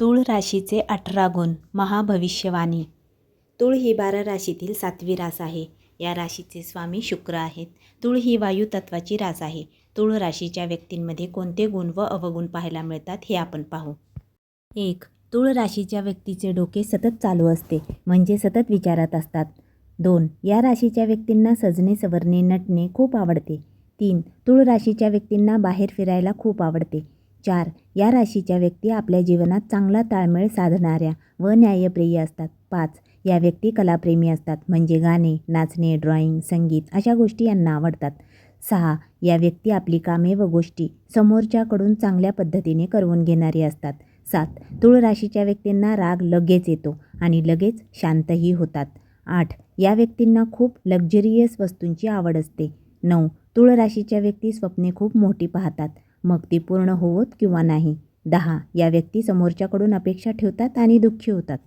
तूळ राशीचे अठरा गुण महाभविष्यवाणी. तूळ ही बारा राशीतील सातवी रास आहे. या राशीचे स्वामी शुक्र आहेत. तूळ ही वायू तत्वाची रास आहे. तूळ राशीच्या व्यक्तींमध्ये कोणते गुण व अवगुण पाहायला मिळतात हे आपण पाहू. एक तूळ राशीच्या व्यक्तीचे डोके सतत चालू असते म्हणजे सतत विचारात असतात. दोन या राशीच्या व्यक्तींना सजणे सवरणे नटणे खूप आवडते. तीन तूळ राशीच्या व्यक्तींना बाहेर फिरायला खूप आवडते. चार या राशीच्या व्यक्ती आपल्या जीवनात चांगला ताळमेळ साधणाऱ्या व न्यायप्रिय असतात. पाच या व्यक्ती कलाप्रेमी असतात म्हणजे गाणे नाचणे ड्रॉइंग संगीत अशा गोष्टी यांना आवडतात. सहा या व्यक्ती आपली कामे व गोष्टी समोरच्याकडून चांगल्या पद्धतीने करवून घेणारी असतात. सात तुळ राशीच्या व्यक्तींना राग लगेच येतो आणि लगेच शांतही होतात. आठ या व्यक्तींना खूप लक्झरियस वस्तूंची आवड असते. नऊ तुळ राशीच्या व्यक्ती स्वप्ने खूप मोठी पाहतात. मग ती पूर्ण होवोत किंवा नाही. दहा. या व्यक्ती समोरच्याकडून अपेक्षा ठेवतात आणि दुःखी होतात.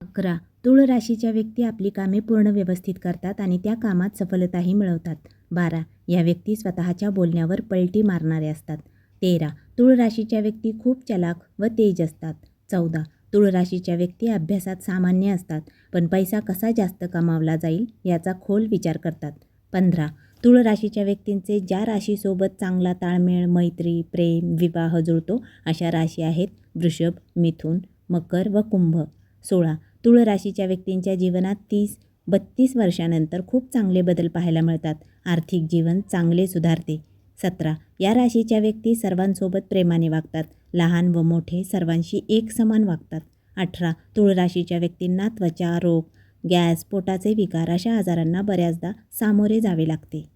अकरा. तूळ राशीच्या व्यक्ती आपली कामे पूर्ण व्यवस्थित करतात आणि त्या कामात सफलताही मिळवतात. बारा. या व्यक्ती स्वतःच्या बोलण्यावर पलटी मारणारे असतात. तेरा. तूळ राशीच्या व्यक्ती खूप चलाख व तेज असतात. चौदा. तूळ राशीच्या व्यक्ती अभ्यासात सामान्य असतात पण पैसा कसा जास्त कमावला जाईल याचा खोल विचार करतात. पंधरा. तुळ राशीच्या व्यक्तींचे ज्या राशीसोबत चांगला ताळमेळ मैत्री प्रेम विवाह जुळतो अशा राशी आहेत वृषभ मिथुन मकर व कुंभ. सोळा. तुळ राशीच्या व्यक्तींच्या जीवनात तीस बत्तीस वर्षानंतर खूप चांगले बदल पाहायला मिळतात. आर्थिक जीवन चांगले सुधारते. सतरा. या राशीच्या व्यक्ती सर्वांसोबत प्रेमाने वागतात. लहान व मोठे सर्वांशी एक समान वागतात. अठरा. तुळ राशीच्या व्यक्तींना त्वचा रोग गॅस पोटाचे विकार अशा आजारांना बऱ्याचदा सामोरे जावे लागते.